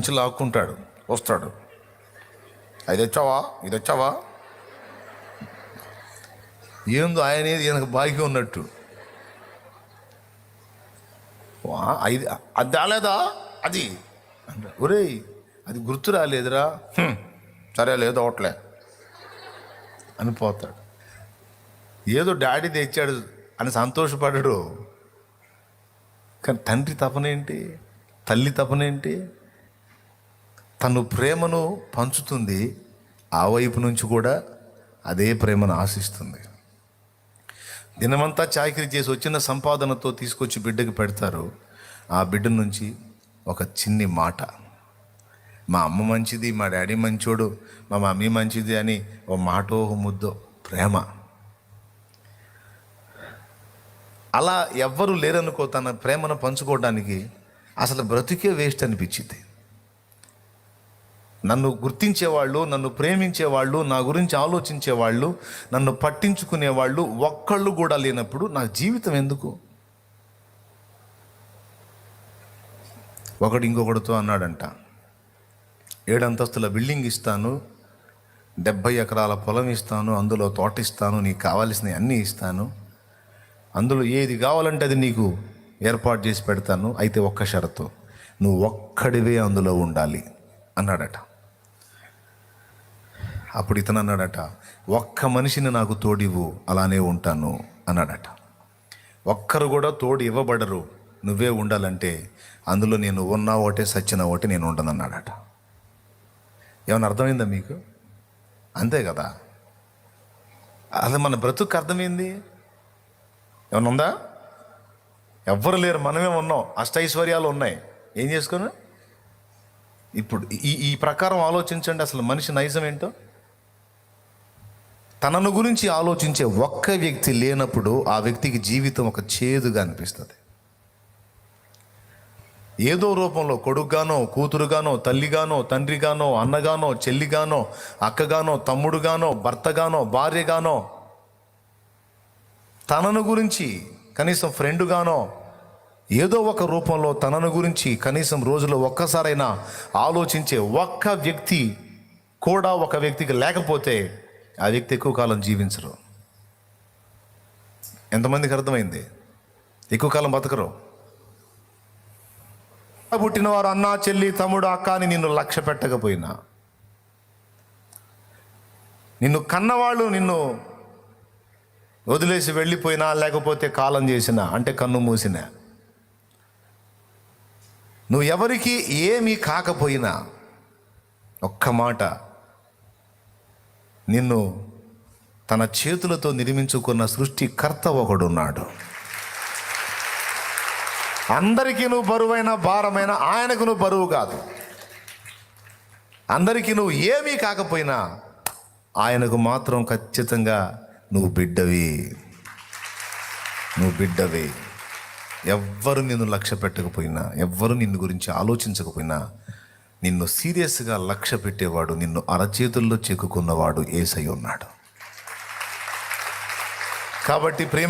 నుంచి లాక్కుంటాడు వస్తాడు. అది వచ్చావా ఇది వచ్చావా ఏందో ఆయన వెనక ఈయనకు ఉన్నట్టు. ఐదు అది రాలేదా? అది. ఒరే ఒరేయ్ అది గుర్తు రాలేదురా. సరే లేదు ఒకట్లే అని పోతాడు. ఏదో డాడీ తెచ్చాడు అని సంతోషపడడు. కానీ తండ్రి తపనేంటి? తల్లి తపనేంటి? తను ప్రేమను పంచుతుంది ఆ వైపు నుంచి కూడా అదే ప్రేమను ఆశిస్తుంది. దినమంతా చాకరీ చేసి వచ్చిన సంపాదనతో తీసుకొచ్చి బిడ్డకి పెడతారు. ఆ బిడ్డ నుంచి ఒక చిన్ని మాట. మా అమ్మ మంచిది మా డాడీ మంచోడు మా మమ్మీ మంచిది అని ఓ మాటో ముద్దో ప్రేమ. అలా ఎవ్వరు లేరనుకో తన ప్రేమను పంచుకోవడానికి అసలు బ్రతికే వేస్ట్ అనిపించింది. నన్ను గుర్తించేవాళ్ళు నన్ను ప్రేమించేవాళ్ళు నా గురించి ఆలోచించేవాళ్ళు నన్ను పట్టించుకునేవాళ్ళు ఒక్కళ్ళు కూడా లేనప్పుడు నా జీవితం ఎందుకు? ఒకడు ఇంకొకడితో అన్నాడంట ఏడంతస్తుల బిల్డింగ్ ఇస్తాను డెబ్భై ఎకరాల పొలం ఇస్తాను అందులో తోట ఇస్తాను నీకు కావాల్సినవి అన్నీ ఇస్తాను. అందులో ఏది కావాలంటే అది నీకు ఏర్పాటు చేసి పెడతాను అయితే ఒక్క షరతు నువ్వు ఒక్కడివే అందులో ఉండాలి అన్నాడట. అప్పుడు ఇతను అన్నాడట ఒక్క మనిషిని నాకు తోడివ్వు అలానే ఉంటాను అన్నాడట. ఒక్కరు కూడా తోడు ఇవ్వబడరు నువ్వే ఉండాలంటే అందులో నేను ఉన్నా ఒకటే సచ్చిన ఒకటి నేను ఉండను అన్నాడట. ఏమైనా అర్థమైందా మీకు? అంతే కదా. అది మన బ్రతుకు అర్థమైంది? ఏమన్నా ఉందా? ఎవ్వరు లేరు మనమే ఉన్నాం అష్టైశ్వర్యాలు ఉన్నాయి. ఏం చేసుకోను ఇప్పుడు ఈ ఈ ప్రకారం ఆలోచించండి అసలు మనిషి నైజం ఏంటో. తనను గురించి ఆలోచించే ఒక్క వ్యక్తి లేనప్పుడు ఆ వ్యక్తికి జీవితం ఒక చేదుగా అనిపిస్తుంది. ఏదో రూపంలో కొడుకుగానో కూతురుగానో తల్లిగానో తండ్రిగానో అన్నగానో చెల్లిగానో అక్కగానో తమ్ముడుగానో భర్తగానో భార్యగానో తనను గురించి కనీసం ఫ్రెండ్గానో ఏదో ఒక రూపంలో తనను గురించి కనీసం రోజులో ఒక్కసారైనా ఆలోచించే ఒక్క వ్యక్తి కూడా ఒక వ్యక్తికి లేకపోతే ఆ వ్యక్తి ఎక్కువ కాలం జీవించరు. ఎంతమందికి అర్థమైంది? ఎక్కువ కాలం బతకరు. పుట్టినవారు అన్న చెల్లి తమ్ముడు అక్క అని నిన్ను లక్ష్య పెట్టకపోయినా నిన్ను కన్నవాళ్ళు నిన్ను వదిలేసి వెళ్ళిపోయినా లేకపోతే కాలం చేసినా అంటే కన్ను మూసినా నువ్వు ఎవరికి ఏమీ కాకపోయినా ఒక్క మాట నిన్ను తన చేతులతో నిర్మించుకున్న సృష్టికర్త ఒకడున్నాడు. అందరికీ నువ్వు బరువైన భారమైన ఆయనకు నువ్వు బరువు కాదు. అందరికీ నువ్వు ఏమీ కాకపోయినా ఆయనకు మాత్రం ఖచ్చితంగా నువ్వు బిడ్డవి. నువ్వు బిడ్డవి. ఎవ్వరు నిన్ను లక్ష్య పెట్టకపోయినా ఎవ్వరు నిన్ను గురించి ఆలోచించకపోయినా నిన్ను సీరియస్గా లక్ష్య పెట్టేవాడు నిన్ను అరచేతుల్లో చిక్కుకున్నవాడు ఏసై ఉన్నాడు. కాబట్టి ప్రేమ